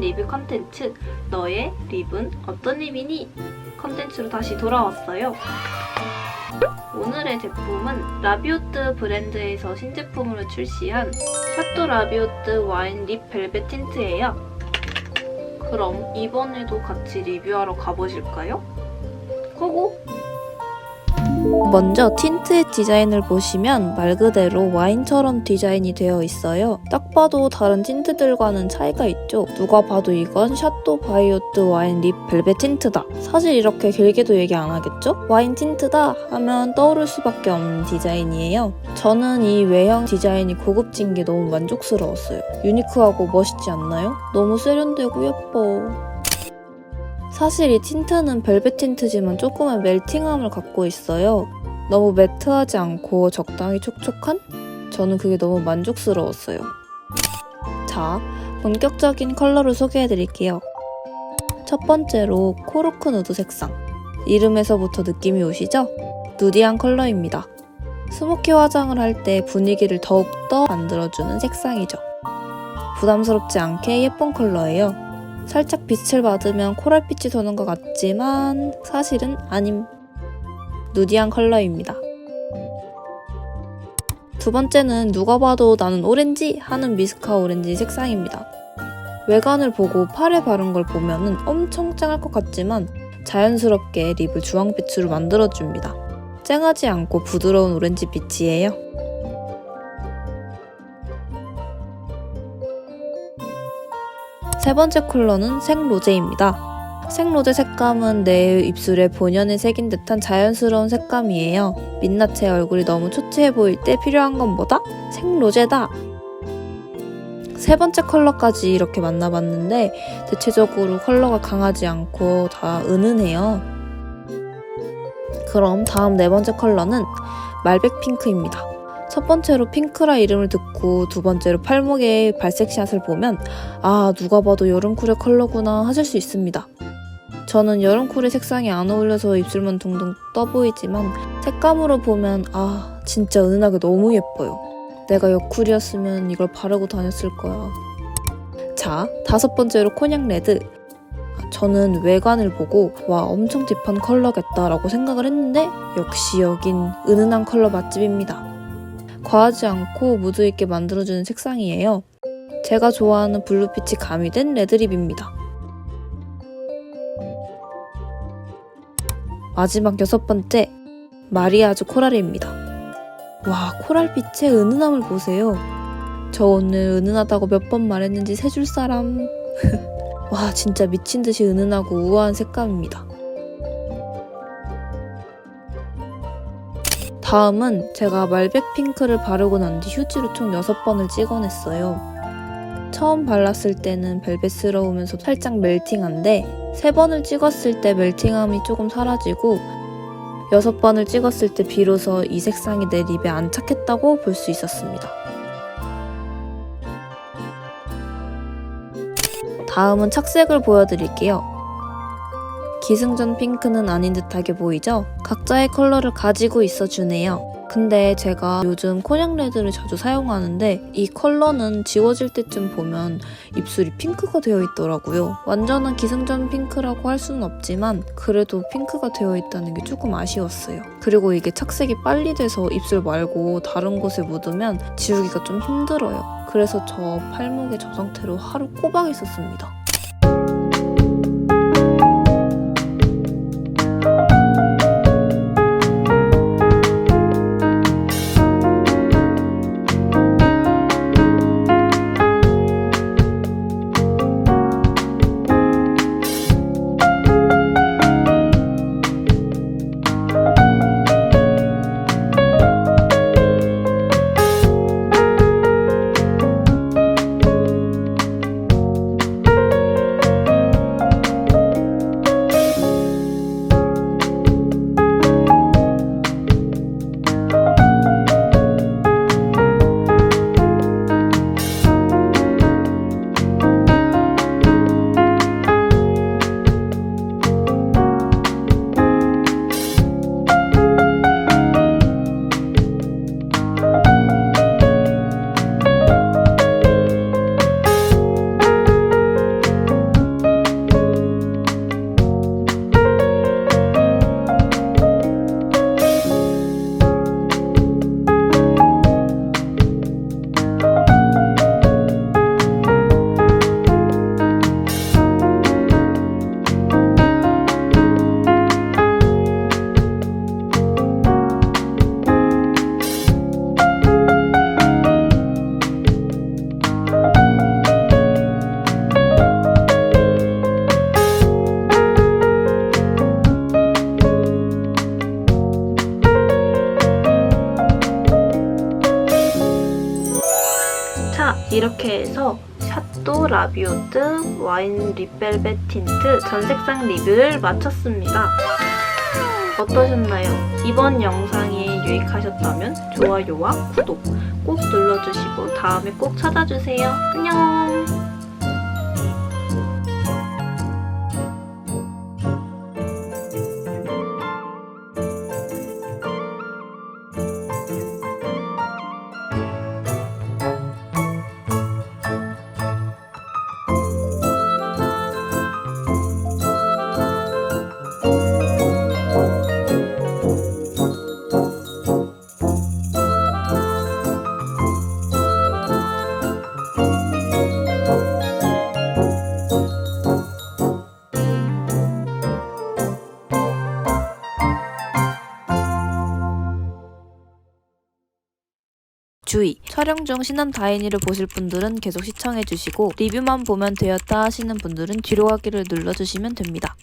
리뷰 컨텐츠 너의 립은 어떤 립이니? 컨텐츠로 다시 돌아왔어요. 오늘의 제품은 라비오트 브랜드에서 신제품으로 출시한 샤또 라비오트 와인 립 벨벳 틴트예요. 그럼 이번에도 같이 리뷰하러 가보실까요? 고고! 먼저 틴트의 디자인을 보시면 말 그대로 와인처럼 디자인이 되어 있어요. 딱 봐도 다른 틴트들과는 차이가 있죠. 누가 봐도 이건 샤또 바이오트 와인 립 벨벳 틴트다. 사실 이렇게 길게도 얘기 안 하겠죠? 와인 틴트다 하면 떠오를 수밖에 없는 디자인이에요. 저는 이 외형 디자인이 고급진 게 너무 만족스러웠어요. 유니크하고 멋있지 않나요? 너무 세련되고 예뻐. 사실 이 틴트는 벨벳 틴트지만 조금의 멜팅함을 갖고 있어요. 너무 매트하지 않고 적당히 촉촉한? 저는 그게 너무 만족스러웠어요. 자, 본격적인 컬러를 소개해드릴게요. 첫 번째로 코르크 누드 색상. 이름에서부터 느낌이 오시죠? 누디한 컬러입니다. 스모키 화장을 할 때 분위기를 더욱더 만들어주는 색상이죠. 부담스럽지 않게 예쁜 컬러예요. 살짝 빛을 받으면 코랄빛이 도는 것 같지만 사실은 아님. 누디한 컬러입니다. 두 번째는 누가 봐도 나는 오렌지 하는 미스카 오렌지 색상입니다. 외관을 보고 팔에 바른 걸 보면은 엄청 쨍할 것 같지만 자연스럽게 립을 주황빛으로 만들어줍니다. 쨍하지 않고 부드러운 오렌지 빛이에요. 세 번째 컬러는 생로제입니다. 생로제 색감은 내 입술에 본연의 색인 듯한 자연스러운 색감이에요. 민낯의 얼굴이 너무 초췌해 보일 때 필요한 건 뭐다? 생로제다! 세 번째 컬러까지 이렇게 만나봤는데 대체적으로 컬러가 강하지 않고 다 은은해요. 그럼 다음 네 번째 컬러는 말백 핑크입니다. 첫 번째로 핑크라 이름을 듣고 두 번째로 팔목에 발색샷을 보면 아 누가 봐도 여름쿨의 컬러구나 하실 수 있습니다. 저는 여름쿨의 색상이 안 어울려서 입술만 둥둥 떠 보이지만 색감으로 보면 아 진짜 은은하게 너무 예뻐요. 내가 여쿨이었으면 이걸 바르고 다녔을 거야. 자 다섯 번째로 코냥 레드. 저는 외관을 보고 와 엄청 딥한 컬러겠다라고 생각을 했는데 역시 여긴 은은한 컬러 맛집입니다. 과하지 않고 무드 있게 만들어주는 색상이에요. 제가 좋아하는 블루빛이 가미된 레드립입니다. 마지막 여섯 번째, 마리아주 코랄입니다. 와, 코랄빛의 은은함을 보세요. 저 오늘 은은하다고 몇 번 말했는지 세줄 사람. 와, 진짜 미친 듯이 은은하고 우아한 색감입니다. 다음은 제가 말백 핑크를 바르고 난 뒤 휴지로 총 6번을 찍어냈어요. 처음 발랐을 때는 벨벳스러우면서 살짝 멜팅한데 3번을 찍었을 때 멜팅함이 조금 사라지고 6번을 찍었을 때 비로소 이 색상이 내 립에 안착했다고 볼 수 있었습니다. 다음은 착색을 보여드릴게요. 기승전 핑크는 아닌 듯하게 보이죠? 각자의 컬러를 가지고 있어 주네요. 근데 제가 요즘 코냥 레드를 자주 사용하는데 이 컬러는 지워질 때쯤 보면 입술이 핑크가 되어 있더라고요. 완전한 기승전 핑크라고 할 수는 없지만 그래도 핑크가 되어 있다는 게 조금 아쉬웠어요. 그리고 이게 착색이 빨리 돼서 입술 말고 다른 곳에 묻으면 지우기가 좀 힘들어요. 그래서 저 팔목에 저 상태로 하루 꼬박 있었습니다. 이렇게 해서 샷도 라비오트, 와인 리펠벳 틴트 전 색상 리뷰를 마쳤습니다. 어떠셨나요? 이번 영상이 유익하셨다면 좋아요와 구독 꼭 눌러주시고 다음에 꼭 찾아주세요. 안녕! 주의! 촬영 중 신한 다인이를 보실 분들은 계속 시청해주시고 리뷰만 보면 되었다 하시는 분들은 뒤로 가기를 눌러주시면 됩니다.